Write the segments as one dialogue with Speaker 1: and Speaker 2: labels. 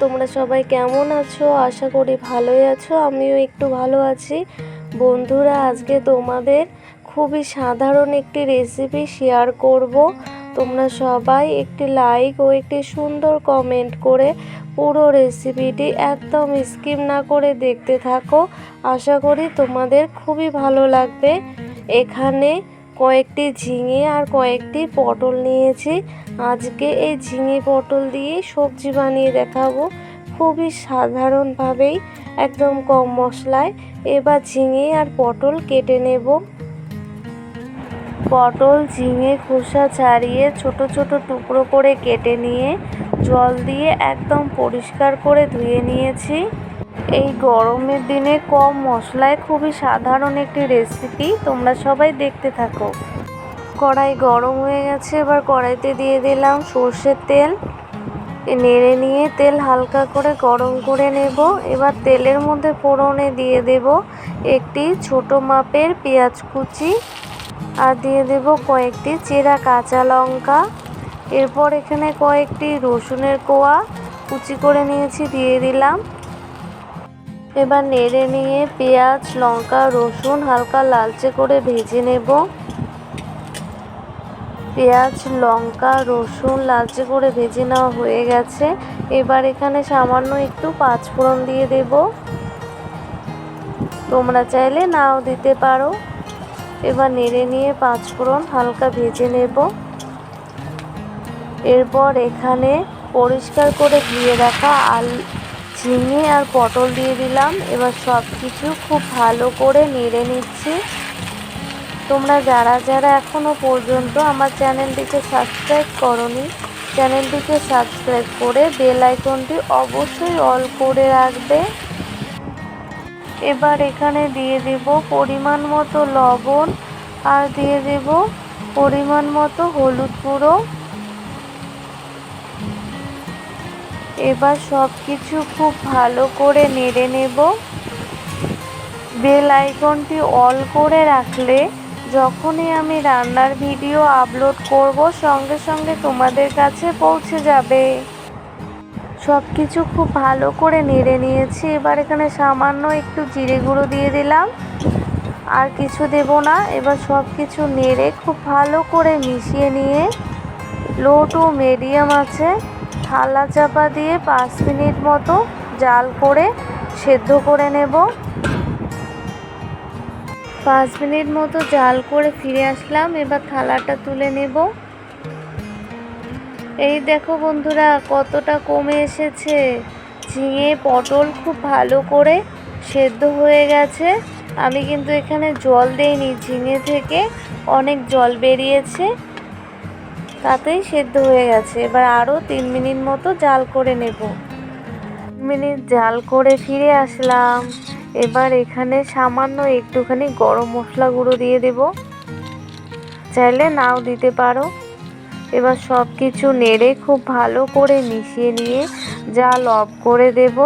Speaker 1: তোমরা সবাই কেমন আছো? আশা করি ভালোই আছো। আমিও একটু ভালো আছি। বন্ধুরা, আজকে তোমাদের খুবই সাধারণ একটি রেসিপি শেয়ার করব। তোমরা সবাই একটি লাইক ও একটি সুন্দর কমেন্ট করে পুরো রেসিপিটি একদম স্কিপ না করে দেখতে থাকো। আশা করি তোমাদের খুবই ভালো লাগবে। এখানে কয়েকটি ঝিঙে আর কয়েকটি পটল নিয়েছি। আজকে এই ঝিঙে পটল দিয়ে সবজি বানিয়ে দেখাবো। খুবই সাধারণভাবেই, একদম কম মশলায়। এবার ঝিঙে আর পটল কেটে নেব। পটল, ঝিঙে, খোসা ছাড়িয়ে ছোট ছোট টুকরো করে কেটে নিয়ে জল দিয়ে একদম পরিষ্কার করে ধুয়ে নিয়েছি। এই গরমের দিনে কম মশলায় খুবই সাধারণ একটি রেসিপি তোমরা সবাই দেখতে থাকো। কড়াই গরম হয়ে গেছে, এবার কড়াইতে দিয়ে দিলাম সর্ষের তেল। নেড়ে নিয়ে তেল হালকা করে গরম করে নেব। এবার তেলের মধ্যে ফোড়নে দিয়ে দেব একটি ছোট মাপের পেঁয়াজ কুচি আর দিয়ে দেব কয়েকটি চেরা কাঁচা লঙ্কা। এরপর এখানে কয়েকটি রসুনের কোয়া কুচি করে নিয়েছি, দিয়ে দিলাম। এবার নেড়ে নিয়ে পেঁয়াজ, লঙ্কা, রসুন হালকা লালচে করে ভেজে নেব। পেঁয়াজ, লঙ্কা, রসুন লালচে করে ভেজে নেওয়া হয়ে গেছে। এবার এখানে সামান্য একটু পাঁচফোড়ন দিয়ে দেব। তোমরা চাইলে নাও দিতে পারো। এবার নেড়ে নিয়ে পাঁচফোড়ন হালকা ভেজে নেব। এরপর এখানে পরিষ্কার করে ধুয়ে রাখা আলু ঝিঙে আর পটল দিয়ে দিলাম। এবার সব কিছু খুব ভালো করে নেড়ে নিচ্ছি। তোমরা যারা যারা এখনও পর্যন্ত আমার চ্যানেলটিকে সাবস্ক্রাইব করনি, চ্যানেলটিকে সাবস্ক্রাইব করে বেল আইকনটি অবশ্যই অল করে রাখবে। এবার এখানে দিয়ে দেব পরিমাণ মতো লবণ আর দিয়ে দেব পরিমাণ মতো হলুদ গুঁড়ো। এবার সব কিছু খুব ভালো করে নেড়ে নেব। বেল আইকনটি অল করে রাখলে যখনই আমি রান্নার ভিডিও আপলোড করব, সঙ্গে সঙ্গে তোমাদের কাছে পৌঁছে যাবে। সব কিছু খুব ভালো করে নেড়ে নিয়েছি। এবার এখানে সামান্য একটু জিরে গুঁড়ো দিয়ে দিলাম। আর কিছু দেব না। এবার সব কিছু নেড়ে খুব ভালো করে মিশিয়ে নিয়ে লো টু মিডিয়াম আছে। থালা চাপা দিয়ে পাঁচ মিনিট মতো জাল করে সেদ্ধ করে নেব। পাঁচ মিনিট মতো জাল করে ফিরে আসলাম, এবার থালাটা তুলে নেব। এই দেখো বন্ধুরা, কতটা কমে এসেছে। ঝিঙে, পটল খুব ভালো করে সেদ্ধ হয়ে গেছে। আমি কিন্তু এখানে জল দেইনি, ঝিঙে থেকে অনেক জল বেরিয়েছে। তাতেই সেদ্ধ হয়ে গেছে। এবার আরও তিন মিনিট মতো জাল করে নেব। মিনিট জাল করে ফিরে আসলাম। এবার এখানে সামান্য একটুখানি গরম মশলা গুঁড়ো দিয়ে দেব। চাইলে নাও দিতে পারো। এবার সব কিছু নেড়ে খুব ভালো করে মিশিয়ে নিয়ে জাল অফ করে দেব।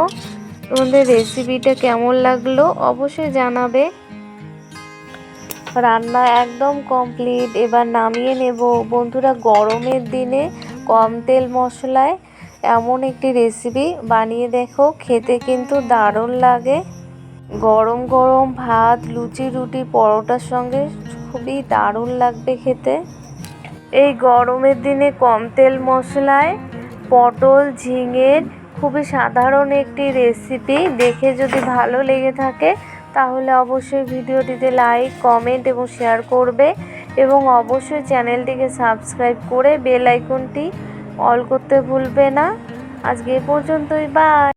Speaker 1: তোমাদের রেসিপিটা কেমন লাগল অবশ্যই জানাবে। রান্না একদম কমপ্লিট এবার নামিয়ে নেব। বন্ধুরা, গরমের দিনে কম তেল মশলায় এমন একটি রেসিপি বানিয়ে দেখো, খেতে কিন্তু দারুণ লাগে। গরম গরম ভাত, লুচি, রুটি, পরোটার সঙ্গে খুবই দারুণ লাগবে খেতে। এই গরমের দিনে কম তেল মশলায় পটল ঝিঙের খুবই সাধারণ একটি রেসিপি দেখে যদি ভালো লেগে থাকে তাহলে অবশ্যই ভিডিওটিতে লাইক কমেন্ট এবং শেয়ার করবে এবং অবশ্যই চ্যানেলটিকে সাবস্ক্রাইব করে বেল আইকনটি অল করতে ভুলবে না। আজকে এ পর্যন্তই বাই